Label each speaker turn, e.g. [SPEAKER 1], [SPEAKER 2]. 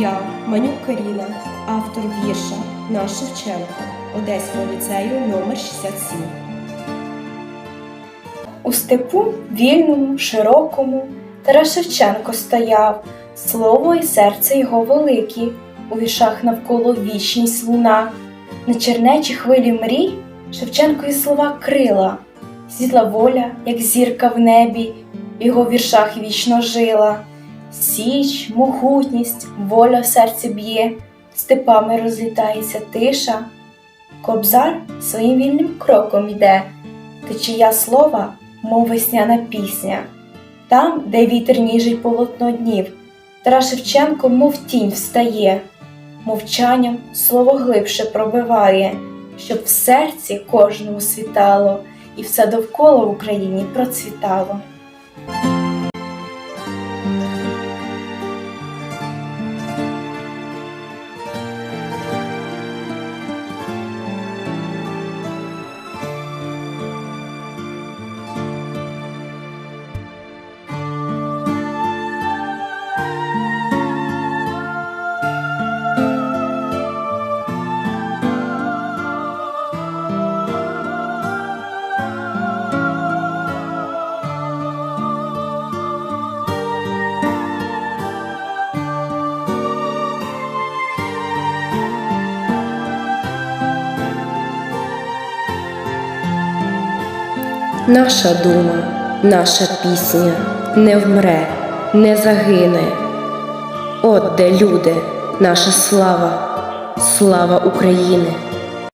[SPEAKER 1] Я, Манюк Каріна, автор вірша Наш Шевченко Одеського ліцею номер 67.
[SPEAKER 2] У степу вільному, широкому Тарас Шевченко стояв, слово і серце його великі, у вішах навколо вічність луна, на чернечі хвилі мрій Шевченкові слова крила, світла воля, як зірка в небі, в його віршах вічно жила. Січ, могутність, воля в серці б'є, степами розлітається тиша. Кобзар своїм вільним кроком йде, течія слова, мов весняна пісня. Там, де вітер ніжить полотно днів, Тарас Шевченко, мов тінь встає, мовчанням слово глибше пробиває, щоб в серці кожному світало, і все довкола в Україні процвітало.
[SPEAKER 1] Наша дума, наша пісня не вмре, не загине. От де люди, наша слава, слава України.